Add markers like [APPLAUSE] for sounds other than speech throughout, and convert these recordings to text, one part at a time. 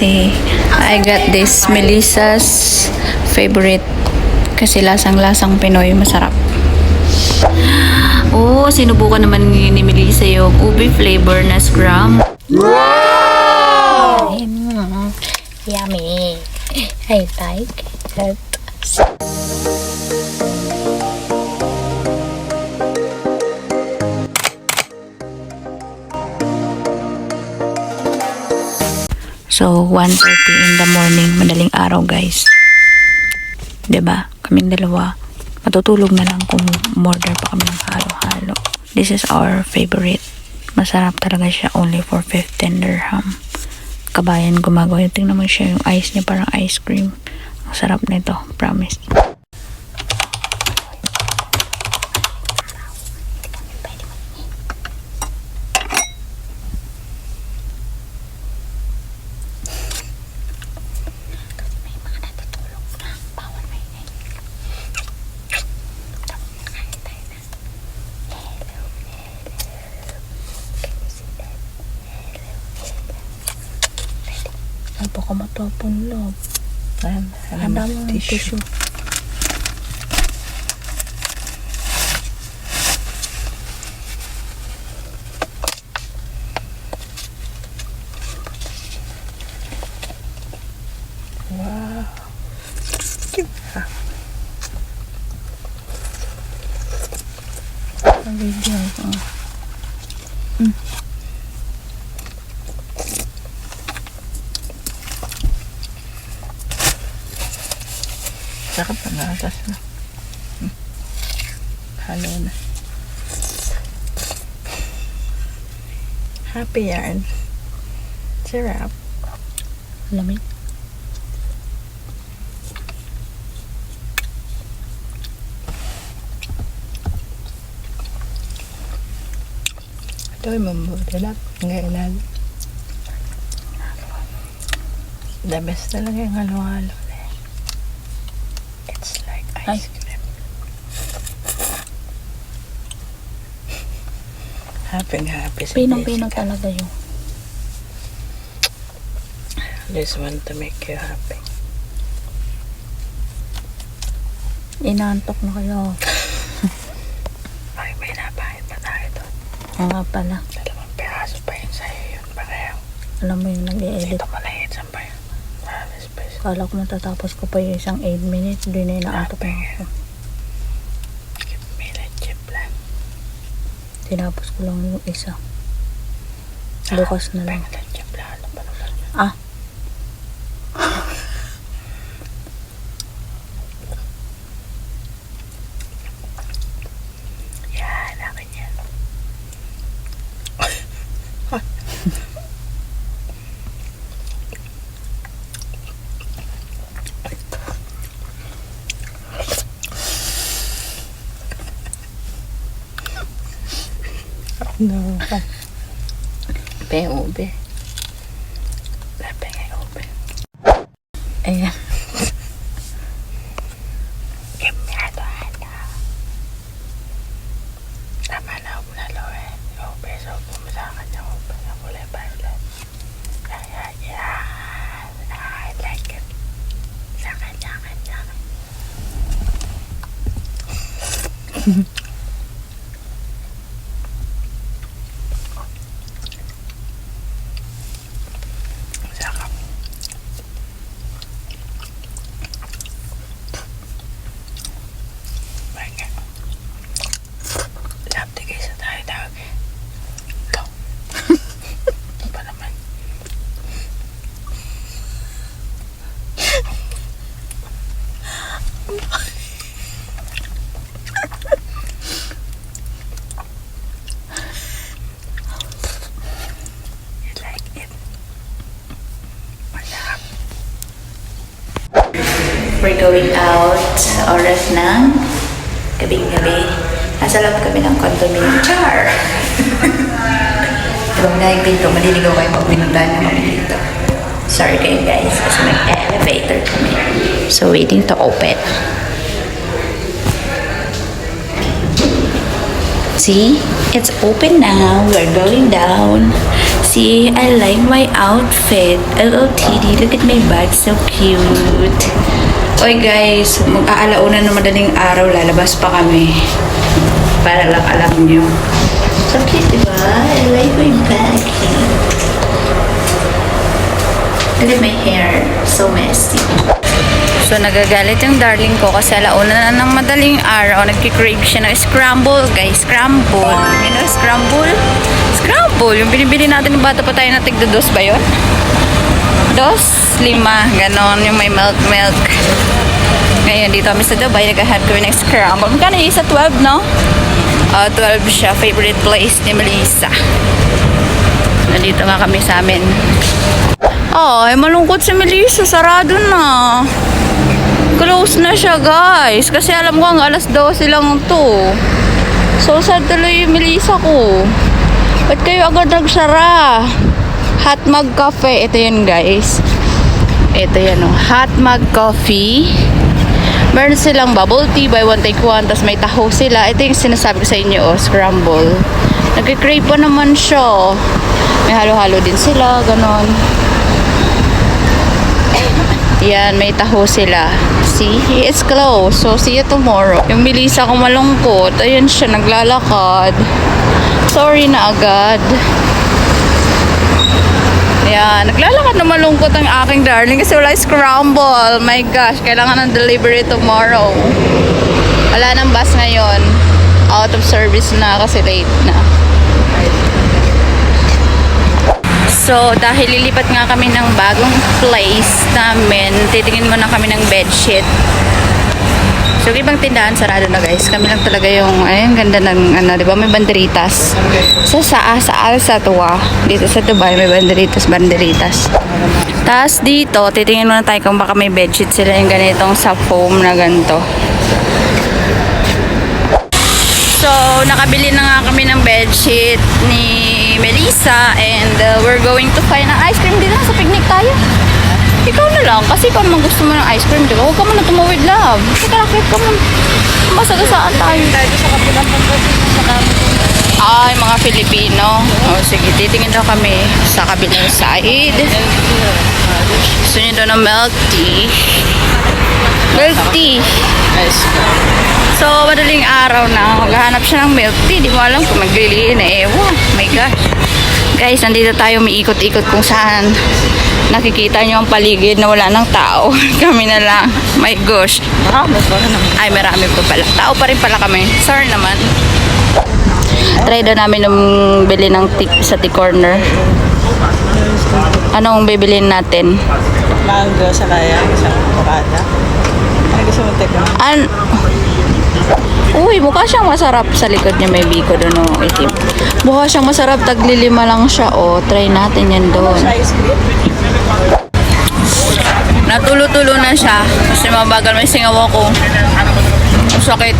kasi I got this Melissa's favorite kasi lasang-lasang Pinoy masarap. Oh, sinubukan naman ni, ni Melissa yung ube flavor na scrum. Mm, yummy. I like it. So, 1.30 in the morning, madaling araw guys. ba? Kaming dalawa, matutulog na lang kung order pa kami ng halo-halo. This is our favorite. Masarap talaga siya only for 15 dirham. Kabayan gumagawa. Tingnan mo siya yung ice niya parang ice cream. Ang sarap nito, promise. Ay, baka matapon love. Ayan, Handa mo ng tissue. Wow. Pabigyan ko. Sarap na. Halo na. Happy yarn. Sarap. Lamig. Ito ay mamudalap. Ngailan. The best talaga yung halo-halo na yan. It's like ice cream. Happy happy si Pinong-pino Jessica. talaga yung Just want to make you happy. inaantok na kayo. Ay, may napahit pa tayo doon. Oo nga pala. Dalawang piraso pa yun sa'yo yun. Pareho. Alam mo yung nag-i-edit. Dito mo na hit sa pa yun. Marami space. Kala ko natatapos ko pa yung isang 8 minutes. Doon na inaantok na ako. Tinapos ko lang yung isa. Bukas na lang. Pengen the chip lang. Ano ba naman yun? Ah. Yan, akin yan. No. Ube. Wala pengen ube. Ayan. Give me a ano. Tama na ako na Loren. Ube, so pumasa ka niya ube na kulay violet. Ayan, yan. I like it. Sa kanya, kanya. Sarap. Baga. Lapti kayo sa tayo tawag eh. Ito. Ito pa naman. You like it? Masarap. We're going out oras ng gabing-gabi. Nasa loob kami ng condominium. Char! [LAUGHS] Diba na yung pinto, maliligaw kayo pag pinuntahan na kami dito. Sorry kayo guys, kasi may elevator kami. So waiting to open. See? It's open now. We're going down. see, I like my outfit. LOTD, look at my bag, so cute. Oy guys, mag-aalauna na madaling araw, lalabas pa kami. Para lang alam nyo. So cute, diba? I like my bag. Look at my hair, so messy. So, nagagalit yung darling ko kasi alauna na ng madaling araw. Nagkikrave siya ng scramble, guys. Scramble. You know, scramble? Scramble. Yung binibili natin ng bata pa tayo na tigda dos ba yun? Dos, lima. Ganon. Yung may milk, milk. Ngayon, dito kami sa Dubai. Naghahanap kami ng scramble. Magkano yung isa? 12, no? Ah, 12 siya. Favorite place ni Melissa. Nandito nga kami sa amin. Ay, malungkot si Melissa. Sarado na. Close na siya, guys. Kasi alam ko ang alas 12 lang to. So, sad tuloy yung Melissa ko. Ba't kayo agad nagsara? Hot Mug Cafe. Ito yun, guys. Ito yan, oh. Hot Mug Coffee. Meron silang bubble tea, buy one take one, tapos may taho sila. Ito yung sinasabi ko sa inyo, oh, scramble. Nagkikrave pa naman siya. May halo-halo din sila, ganon. Yan, may taho sila. See? It's close. So, see you tomorrow. Yung Melissa ko malungkot. Ayun siya, naglalakad. Sorry na agad. Yan, naglalakad na malungkot ang aking darling kasi wala scramble. My gosh, kailangan ng delivery tomorrow. Wala nang bus ngayon. Out of service na kasi late na. So, dahil lilipat nga kami ng bagong place namin, titingin muna kami ng bedsheet. So, ibang tindahan sarado na guys. Kami lang talaga yung, ayun, ganda ng, ano, di ba, may banderitas. Sa, sa Al Satwa, dito sa Dubai, may banderitas, banderitas. Tapos dito, titingin muna tayo kung baka may bedsheet sila yung ganitong sa foam na ganito. So, nakabili na nga kami ng bedsheet ni Melissa and uh, we're going to find an ice cream dito sa picnic tayo. Ikaw na lang, kasi naman gusto mo ng ice cream, di ba? Huwag ka muna tumawid, love. Teka, lakit ka muna. Masagasaan tayo. Tayo sa kapilang Ay, mga Filipino. O, sige, titingin daw kami sa kabilang side. Gusto niyo daw ng milk tea. Milk tea. So, madaling araw na, maghahanap siya ng milk tea. Di mo alam kung magliliin eh. Ewan, my gosh. Guys, nandito tayo umiikot-ikot kung saan nakikita nyo ang paligid na wala ng tao. [LAUGHS] kami na lang. My gosh. Marami pa naman. Ay, marami pa pala. Tao pa rin pala kami. Sorry naman. Try daw namin nung bili ng tik sa T-corner. Anong bibilin natin? Mango sa kaya, sa avocado. Ano gusto mo teka? An Uy, mukha siyang masarap sa likod niya may biko doon o itim. Mukha siyang masarap, taglilima lang siya o. Try natin yan doon. Sa ice cream? Natulo-tulo na siya kasi mabagal may singaw ako. Ang sakit.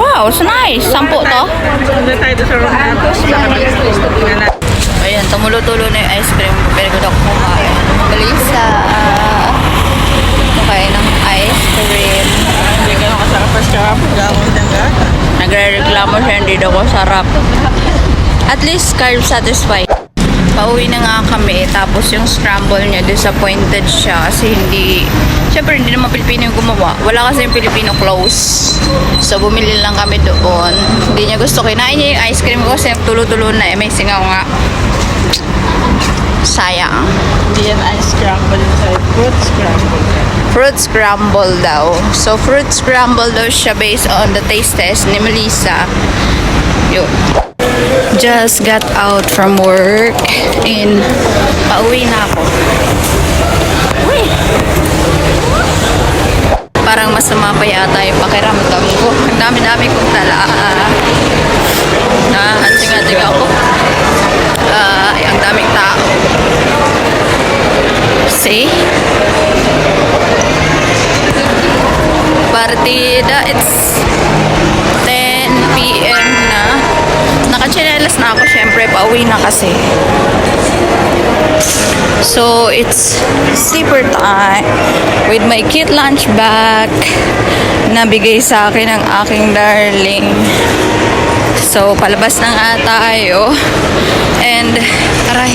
Wow, it's nice. Sampo to. Sa. Sa. Ayan, tumulo-tulo na yung ice cream. Pero ko daw kumain. Balisa. Kumain ng ice cream. Hindi ka nakasarap pa siya. Gawin ng gata. Nagre-reklamo siya, hindi daw ko sarap. At least carb satisfied. Pauwi na nga kami, tapos yung scramble niya, disappointed siya kasi hindi, syempre hindi naman Pilipino yung gumawa. Wala kasi yung Filipino close. So bumili lang kami doon. Hindi niya gusto kinain niya yung ice cream ko kasi tulo-tulo na eh, may singaw nga. Sayang. Hindi yan ice scramble inside. Fruit scramble. Fruit scramble daw. So, fruit scramble daw siya based on the taste test ni Melissa. Yun. Just got out from work and pauwi na ako. Uy! Parang masama pa yata yung pakiramdam ko. Ang dami-dami kong tala. Nahansing-hansing ako. Ah, ang daming tao. See? Partida, it's 10 p.m. na. Nakachinelas na ako, syempre, pauwi na kasi. So, it's sleeper time with my cute lunch bag na bigay sa akin ng aking darling. So, palabas na nga tayo. And, aray,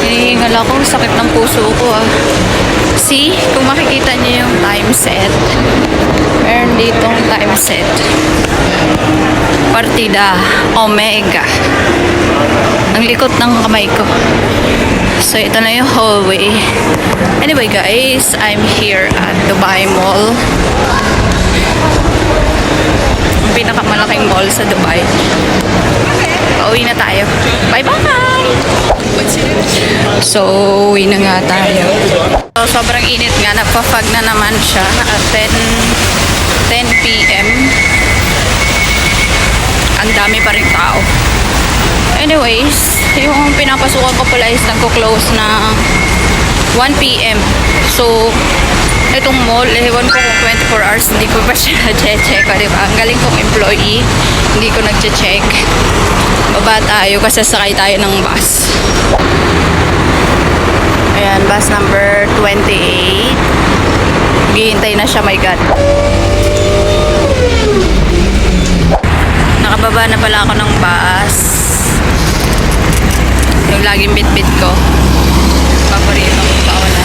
hinihingal ako. Sakit ng puso ko ah. Time set. Meron ditong time set. Partida Omega. Ang likot ng kamay ko. So, ito na yung hallway. Anyway, guys, I'm here at Dubai Mall. Ang pinakamalaking mall sa Dubai. Pauwi na tayo. Bye-bye! So, uwi na nga tayo. So, sobrang init nga. Nagpa-fog na naman siya at 10, 10 p.m. Ang dami pa rin tao. Anyways, yung pinapasukan ko pala is nagko-close na 1 p.m. So, itong mall, ewan ko kung 24 hours, hindi ko pa siya [LAUGHS] na-check. O, diba? Ang galing kong employee, hindi ko nag-check. Baba tayo kasi sakay tayo ng bus. Ayan, bus number 28. Gihintay na siya, my God. Nakababa na pala ako ng bus. Yung laging bit-bit ko. Paborito ko pa wala.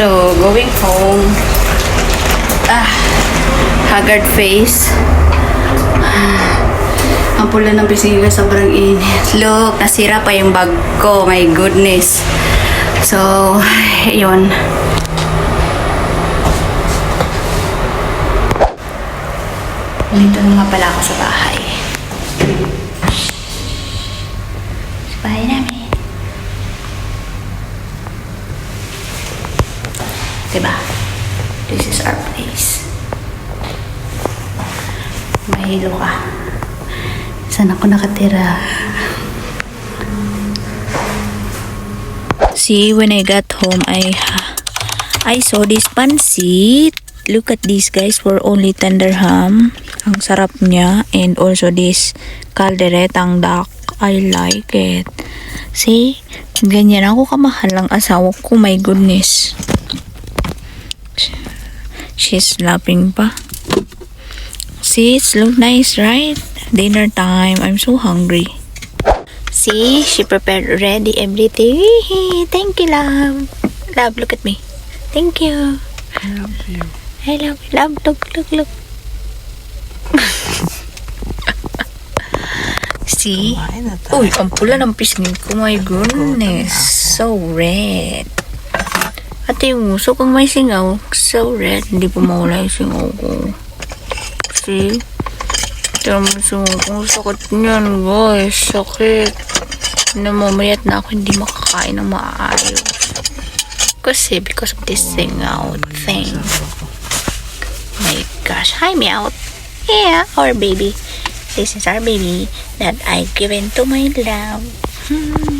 So, going home. Ah, haggard face. Ang pula ng pisngi ko sobrang init. Look, nasira pa yung bag ko. My goodness. So, [LAUGHS] yun. Dito na nga pala ako sa bahay. Sa bahay namin. Diba? This is our place. Mahilo ka. Saan ako nakatira? See, when I got home, I I saw this pancit. Look at this guys for only tender ham. Ang sarap niya. And also this calderetang duck. I like it. See? Ganyan ako kamahal ang asawa ko. My goodness. She's laughing pa. See, it's look nice, right? Dinner time. I'm so hungry. See, she prepared ready everything. Thank you, love. Love, look at me. Thank you. I love you. I love you. Love, look, look, look. [LAUGHS] See? Uy, ang pula ng pisngin ko. My goodness. So red. At yung uso kong may singaw, so red. Hindi po mawala yung singaw ko. Singaw ko. Sakit niyan, guys. Sakit. Namamayat na ako hindi makakain ng maayos. Kasi because of this singaw thing. My gosh. Hi, Meow. Yeah, our baby. This is our baby that I given to my love.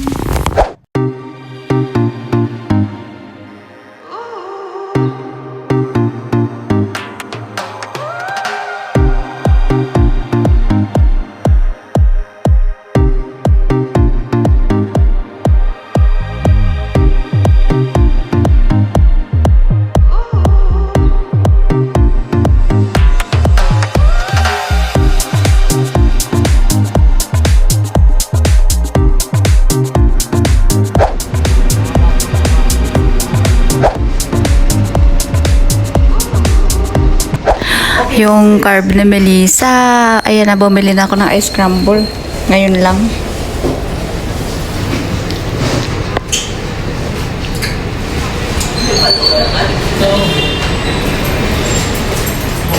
yung carb ni Melissa. Ayan na, bumili na ako ng ice crumble. Ngayon lang.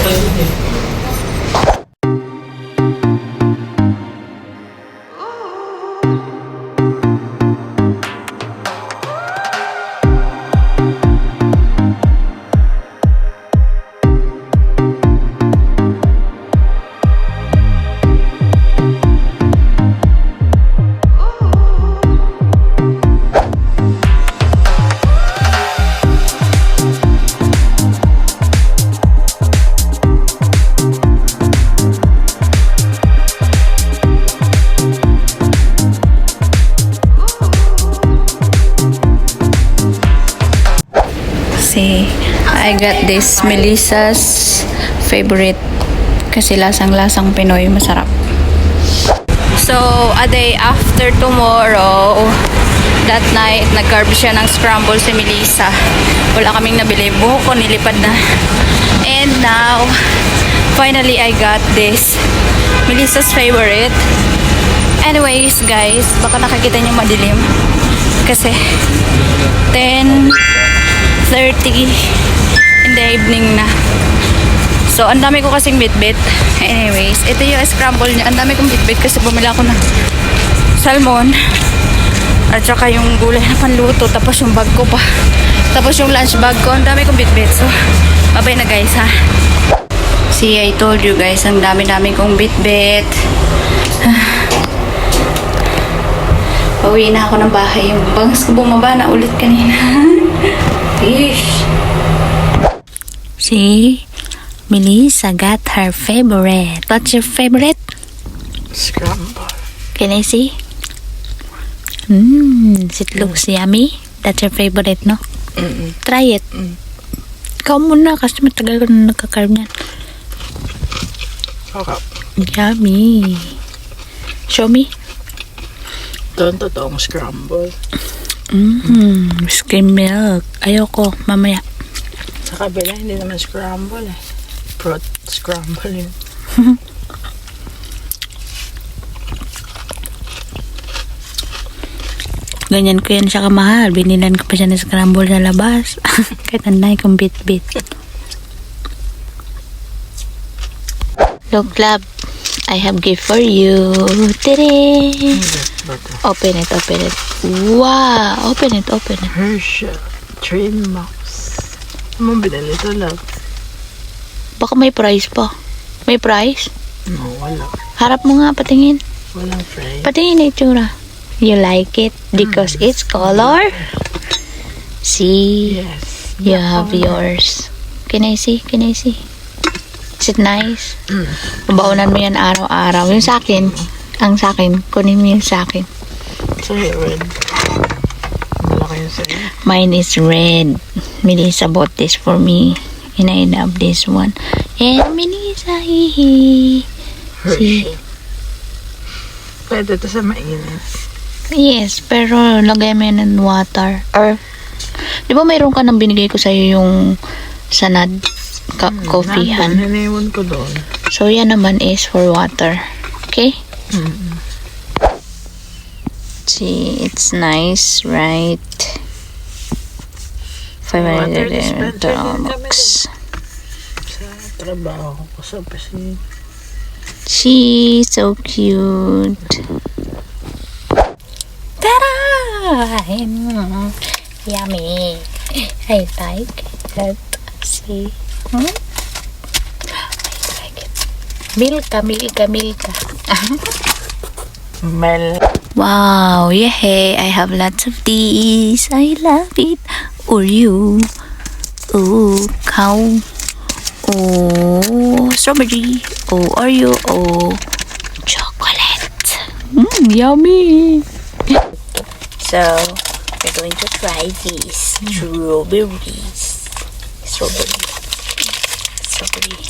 Okay. Got this Melissa's favorite kasi lasang-lasang Pinoy masarap. So, a day after tomorrow, that night, nag-carb siya ng scramble si Melissa. Wala kaming nabili. Buhok ko nilipad na. And now, finally, I got this. Melissa's favorite. Anyways, guys, baka nakakita niyo madilim. Kasi, 10.30 in the evening na. So, ang dami ko kasing bitbit. Anyways, ito yung scramble niya. Ang dami kong bitbit kasi bumili ako ng salmon. At saka yung gulay na panluto. Tapos yung bag ko pa. Tapos yung lunch bag ko. Ang dami kong bitbit. So, babay na guys ha. See, I told you guys, ang dami-dami kong bitbit. [SIGHS] Pauwi na ako ng bahay. Yung bangs ko bumaba na ulit kanina. [LAUGHS] Ish. See? Melissa got her favorite. What's your favorite? Scramble. Can I see? Mmm, it looks yummy. That's your favorite, no? Mm-mm. Try it. Ikaw muna kasi matagal ko na nagkakarb niyan. Sarap. Yummy. Show me. Ang totoong scramble. Mmm, skim milk. Ayoko, mamaya. Sa kabila, hindi naman scramble eh. Fruit scramble yun. [LAUGHS] Ganyan ko yan siya kamahal. Binilan ko pa siya ng scramble sa labas. [LAUGHS] Kahit anday kong bit-bit. Look, love. I have gift for you. Tere! Butter. Open it, open it. Wow! Open it, open it. Herschel. Train Mouse. Ano mo binili ito, love? Baka may price pa. May price? No, wala. Harap mo nga, patingin. Walang fry. Patingin na itsura. You like it because it's color? See? Yes. You have yours. Can I see? Can I see? Is it nice? Baunan mo yan araw-araw. Yung sa akin, ang sa akin, kunin mo yung sa akin. Sa'yo, red. Malaki yung sa'yo. Mine is red. Melissa bought this for me. And I love this one. And Melissa, hihi. Hershey. Pwede ito sa mainit. Yes, pero lagay mo ng water. Or, di ba mayroon ka nang binigay ko sa'yo yung sanad ka coffee han? Hiniwan ko doon. So, yan naman is for water. Okay? Mm. See, it's nice, right? 500 dispenser bucks. Sa trabaho ko sa opisina. She's so cute. Ta-da! Mm, Yummy. I like it. See? Hmm? I like it. Milka, milka, milka. [LAUGHS] Mel. Wow, yay! I have lots of these. I love it. Or you. Oh, cow. Oh, strawberry. Oh, Oreo. Oh, chocolate. Mmm, yummy. So, we're going to try these strawberries. Strawberry. Strawberry.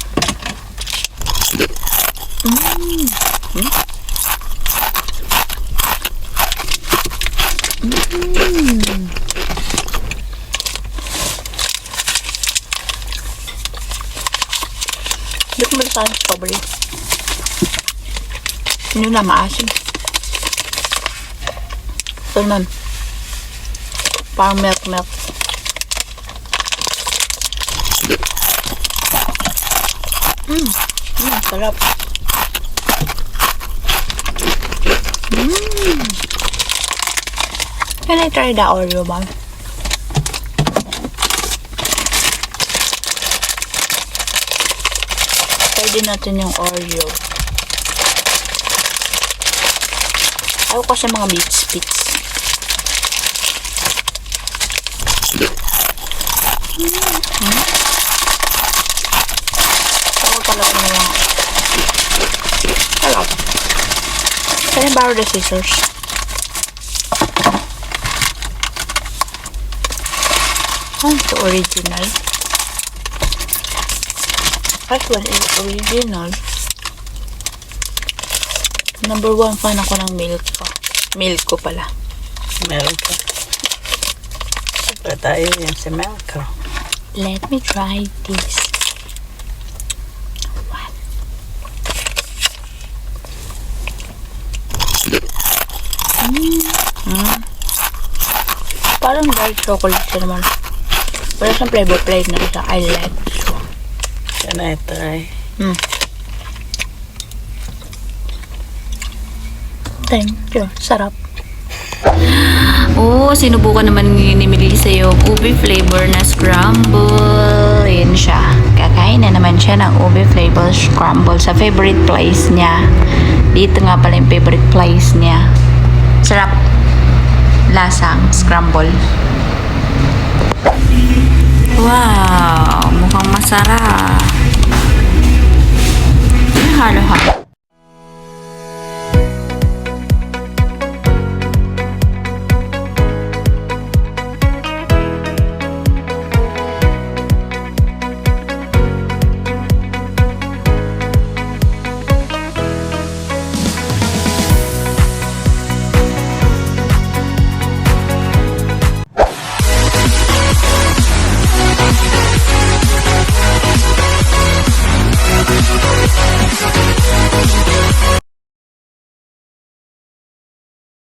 Ba't mo sa strawberry? Yun na, maasim. Ito naman. Parang milk milk. Mmm. Mmm, sarap. Mmm. Can I try the Oreo one? Din natin yung Oreo. Ayaw kasi mga bits bits. Tawag talaga na lang. Sarap. Can I borrow the scissors? Ah, ito original. First one is original. Number one fan ako ng milk ko. Milk ko pala. Ka. Pa tayo yan si Melco. Let me try this. What? Mm. Parang dark chocolate siya naman. Wala siyang flavor plate na siya. I like. Can I try? Mm. Thank you. Sarap. Oh, sinubukan naman ni Melissa yung ube flavor na scramble. Yun siya. Kakain na naman siya ng ube flavor scramble sa favorite place niya. Dito nga pala yung favorite place niya. Sarap. Lasang scramble. Wow, mukhang masarap. Yung halo-halo.